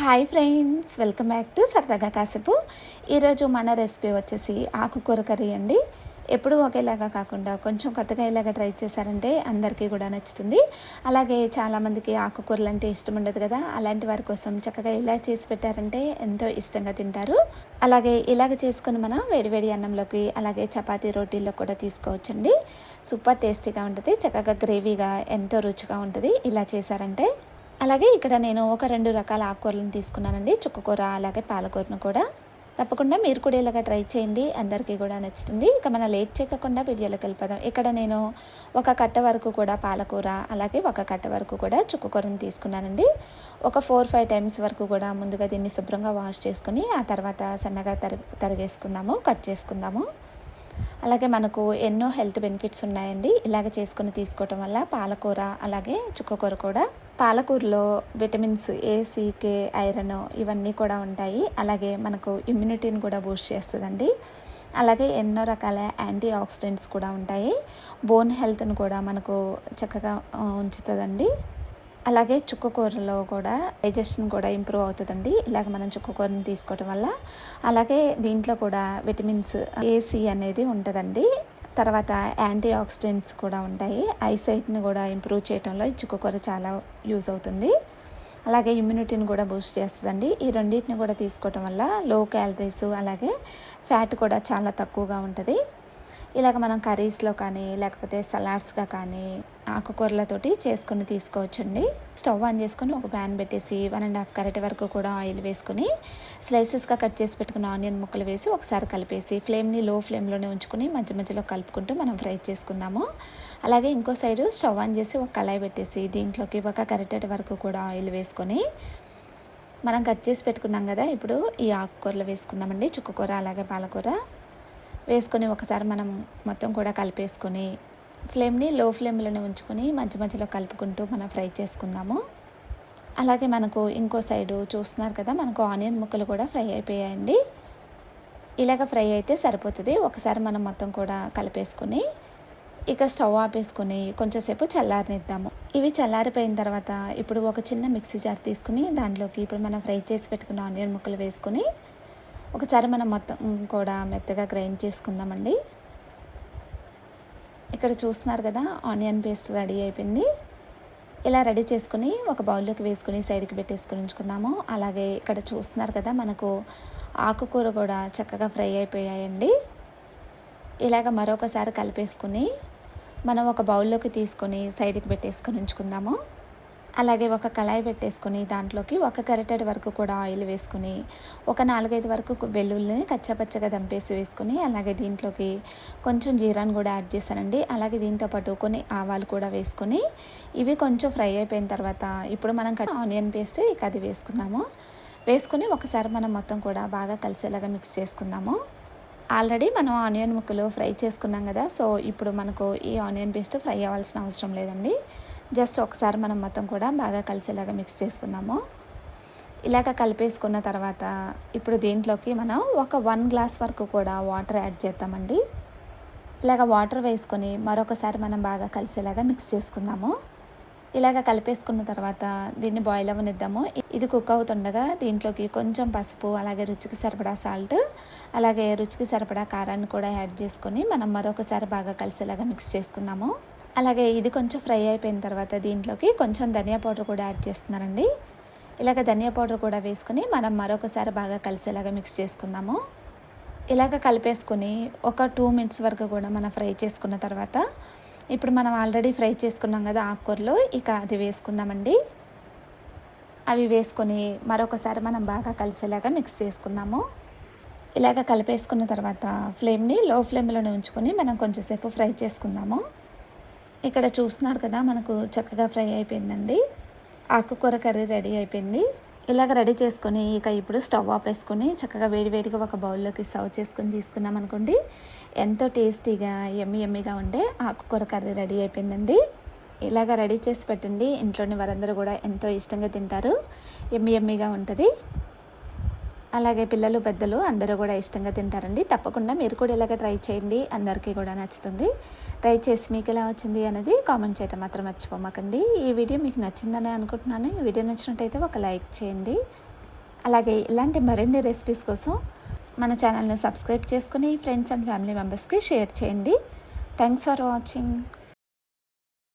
Hi friends welcome back to సరదాగా కాసేపు. ఈరోజు మన రెసిపీ వచ్చేసి ఆకుకూర కర్రీ అండి. ఎప్పుడూ ఒకేలాగా కాకుండా కొంచెం కొత్తగా ఇలాగా ట్రై చేశారంటే అందరికీ కూడా నచ్చుతుంది. అలాగే చాలామందికి ఆకుకూరలు అంటే ఇష్టం ఉండదు కదా. అలాంటి వారి కోసం చక్కగా ఇలా చేసి పెట్టారంటే ఎంతో ఇష్టంగా తింటారు. అలాగే ఇలాగ చేసుకొని మనం వేడివేడి అన్నంలోకి అలాగే చపాతీ రోటీల్లో కూడా తీసుకోవచ్చండి. సూపర్ టేస్టీగా ఉంటుంది. చక్కగా గ్రేవీగా ఎంతో రుచిగా ఉంటుంది. ఇలా చేశారంటే అలాగే ఇక్కడ నేను ఒక రెండు రకాల ఆకుకూరలను తీసుకున్నానండి. చుక్కకూర అలాగే పాలకూరను కూడా. తప్పకుండా మీరు కూడా ఇలాగ ట్రై చేయండి. అందరికీ కూడా నచ్చుతుంది. ఇక మన లేట్ చేయకుండా వీడియోలోకి వెళ్ళిపోదాం. ఇక్కడ నేను ఒక కట్ట వరకు కూడా పాలకూర అలాగే ఒక కట్ట వరకు కూడా చుక్కకూరని తీసుకున్నానండి. ఒక ఫోర్ ఫైవ్ టైమ్స్ వరకు కూడా ముందుగా దీన్ని శుభ్రంగా వాష్ చేసుకుని ఆ తర్వాత సన్నగా తరి తరిగేసుకుందాము కట్ చేసుకుందాము. అలాగే మనకు ఎన్నో హెల్త్ బెనిఫిట్స్ ఉన్నాయండి. ఇలాగ చేసుకుని తీసుకోవటం వల్ల పాలకూర అలాగే చుక్కకూర కూడా పాలకూరలో విటమిన్స్ ఏ సీకే ఐరన్ ఇవన్నీ కూడా ఉంటాయి. అలాగే మనకు ఇమ్యూనిటీని కూడా బూస్ట్ చేస్తుందండి. అలాగే ఎన్నో రకాల యాంటీ ఆక్సిడెంట్స్ కూడా ఉంటాయి. బోన్ హెల్త్ని కూడా మనకు చక్కగా ఉంచుతుందండి. అలాగే చుక్కకూరలో కూడా డైజెషన్ కూడా ఇంప్రూవ్ అవుతుందండి. ఇలాగ మనం చుక్కకూరని తీసుకోవటం వల్ల. అలాగే దీంట్లో కూడా విటమిన్స్ ఏసీ అనేది ఉంటుందండి. తర్వాత యాంటీ ఆక్సిడెంట్స్ కూడా ఉంటాయి. ఐసైట్ని కూడా ఇంప్రూవ్ చేయడంలో ఈ చుక్కకూర చాలా యూజ్ అవుతుంది. అలాగే ఇమ్యూనిటీని కూడా బూస్ట్ చేస్తుందండి. ఈ రెండింటిని కూడా తీసుకోవటం వల్ల లో క్యాలరీస్ అలాగే ఫ్యాట్ కూడా చాలా తక్కువగా ఉంటుంది. ఇలాగ మనం కర్రీస్లో కానీ లేకపోతే సలాడ్స్గా కానీ ఆకుకూరలతోటి చేసుకొని తీసుకోవచ్చండి. స్టవ్ ఆన్ చేసుకొని ఒక ప్యాన్ పెట్టేసి వన్ అండ్ హాఫ్ కరెట్ వరకు కూడా ఆయిల్ వేసుకొని స్లైసెస్గా కట్ చేసి పెట్టుకున్న ఆనియన్ ముక్కలు వేసి ఒకసారి కలిపేసి ఫ్లేమ్ని లో ఫ్లేమ్లోనే ఉంచుకొని మధ్య మధ్యలో కలుపుకుంటూ మనం ఫ్రై చేసుకుందాము. అలాగే ఇంకో సైడు స్టవ్ ఆన్ చేసి ఒక కళాయి పెట్టేసి దీంట్లోకి ఒక కరెటెడ్ వరకు కూడా ఆయిల్ వేసుకొని మనం కట్ చేసి పెట్టుకున్నాం కదా ఇప్పుడు ఈ ఆకుకూరలు వేసుకుందామండి. చుక్కకూర అలాగే పాలకూర. వేసుకొని ఒకసారి మనం మొత్తం కూడా కలిపేసుకొని ఫ్లేమ్ని లో ఫ్లేమ్లోనే ఉంచుకొని మధ్య మధ్యలో కలుపుకుంటూ మనం ఫ్రై చేసుకుందాము. అలాగే మనకు ఇంకో సైడు చూస్తున్నారు కదా మనకు ఆనియన్ ముక్కలు కూడా ఫ్రై అయిపోయాయండి. ఇలాగ ఫ్రై అయితే సరిపోతుంది. ఒకసారి మనం మొత్తం కూడా కలిపేసుకొని ఇక స్టవ్ ఆపేసుకొని కొంచెంసేపు చల్లారనిద్దాము. ఇవి చల్లారిపోయిన తర్వాత ఇప్పుడు ఒక చిన్న మిక్సీ జార్ తీసుకుని దాంట్లోకి ఇప్పుడు మనం ఫ్రై చేసి పెట్టుకున్న ఆనియన్ ముక్కలు వేసుకొని ఒకసారి మనం మొత్తం కూడా మెత్తగా గ్రైండ్ చేసుకుందామండి. ఇక్కడ చూస్తున్నారు కదా ఆనియన్ పేస్ట్ రెడీ అయిపోయింది. ఇలా రెడీ చేసుకుని ఒక బౌల్లోకి వేసుకుని సైడ్కి పెట్టేసుకుని ఉంచుకుందాము. అలాగే ఇక్కడ చూస్తున్నారు కదా మనకు ఆకుకూర కూడా చక్కగా ఫ్రై అయిపోయాయండి. ఇలాగ మరొకసారి కలిపేసుకుని మనం ఒక బౌల్లోకి తీసుకొని సైడ్కి పెట్టేసుకొని ఉంచుకుందాము. అలాగే ఒక కళాయి పెట్టేసుకుని దాంట్లోకి ఒక కరెటెడ్ వరకు కూడా ఆయిల్ వేసుకుని ఒక నాలుగైదు వరకు వెల్లుల్లిని కచ్చపచ్చగా దంపేసి వేసుకుని అలాగే దీంట్లోకి కొంచెం జీరాను కూడా యాడ్ చేశానండి. అలాగే దీంతోపాటు కొన్ని ఆవాలు కూడా వేసుకొని ఇవి కొంచెం ఫ్రై అయిపోయిన తర్వాత ఇప్పుడు మనం ఆనియన్ పేస్ట్ ఇక అది వేసుకుందాము. వేసుకుని ఒకసారి మనం మొత్తం కూడా బాగా కలిసేలాగా మిక్స్ చేసుకుందాము. ఆల్రెడీ మనం ఆనియన్ ముక్కలు ఫ్రై చేసుకున్నాం కదా సో ఇప్పుడు మనకు ఈ ఆనియన్ పేస్ట్ ఫ్రై అవ్వాల్సిన అవసరం లేదండి. జస్ట్ ఒకసారి మనం మొత్తం కూడా బాగా కలిసేలాగా మిక్స్ చేసుకుందాము. ఇలాగ కలిపేసుకున్న తర్వాత ఇప్పుడు దీంట్లోకి మనం ఒక వన్ గ్లాస్ వరకు కూడా వాటర్ యాడ్ చేద్దామండి. ఇలాగ వాటర్ వేసుకొని మరొకసారి మనం బాగా కలిసేలాగా మిక్స్ చేసుకుందాము. ఇలాగ కలిపేసుకున్న తర్వాత దీన్ని బాయిల్ అవ్వనిద్దాము ఇది కుక్ అవుతుండగా దీంట్లోకి కొంచెం పసుపు అలాగే రుచికి సరిపడా సాల్ట్ అలాగే రుచికి సరిపడా కారాన్ని కూడా యాడ్ చేసుకొని మనం మరొకసారి బాగా కలిసేలాగా మిక్స్ చేసుకుందాము. అలాగే ఇది కొంచెం ఫ్రై అయిపోయిన తర్వాత దీంట్లోకి కొంచెం ధనియా పౌడర్ కూడా యాడ్ చేస్తున్నానండి. ఇలాగ ధనియా పౌడర్ కూడా వేసుకుని మనం మరొకసారి బాగా కలిసేలాగా మిక్స్ చేసుకుందాము. ఇలాగ కలిపేసుకొని ఒక టూ మినిట్స్ వరకు కూడా మనం ఫ్రై చేసుకున్న తర్వాత ఇప్పుడు మనం ఆల్రెడీ ఫ్రై చేసుకున్నాం కదా ఆకుకూరలో ఇక అది వేసుకుందామండి. అవి వేసుకొని మరొకసారి మనం బాగా కలిసేలాగా మిక్స్ చేసుకుందాము. ఇలాగ కలిపేసుకున్న తర్వాత ఫ్లేమ్ని లో ఫ్లేమ్లోనే ఉంచుకొని మనం కొంచెంసేపు ఫ్రై చేసుకుందాము. ఇక్కడ చూస్తున్నారు కదా మనకు చక్కగా ఫ్రై అయిపోయిందండి. ఆకుకూర కర్రీ రెడీ అయిపోయింది. ఇలాగ రెడీ చేసుకొని ఇక ఇప్పుడు స్టవ్ ఆపేసుకొని చక్కగా వేడివేడిగా ఒక బౌల్లోకి సర్వ్ చేసుకొని తీసుకున్నాం అనుకోండి. ఎంతో టేస్టీగా ఎమ్మి ఎమ్మిగా ఉండే ఆకుకూర కర్రీ రెడీ అయిపోయిందండి. ఇలాగ రెడీ చేసి పెట్టండి. ఇంట్లోని వారందరూ కూడా ఎంతో ఇష్టంగా తింటారు. ఎమ్మి ఎమ్మిగా ఉంటుంది. అలాగే పిల్లలు పెద్దలు అందరూ కూడా ఇష్టంగా తింటారండి. తప్పకుండా మీరు కూడా ఇలాగ ట్రై చేయండి. అందరికీ కూడా నచ్చుతుంది. ట్రై చేసి మీకు ఎలా వచ్చింది అనేది కామెంట్ చేయటం మాత్రం మర్చిపోమాకండి. ఈ వీడియో మీకు నచ్చిందని అనుకుంటున్నాను. ఈ వీడియో నచ్చినట్టయితే ఒక లైక్ చేయండి. అలాగే ఇలాంటి మరిన్ని రెసిపీస్ కోసం మన ఛానల్ని సబ్స్క్రైబ్ చేసుకుని ఫ్రెండ్స్ అండ్ ఫ్యామిలీ మెంబర్స్కి షేర్ చేయండి. Thanks for watching.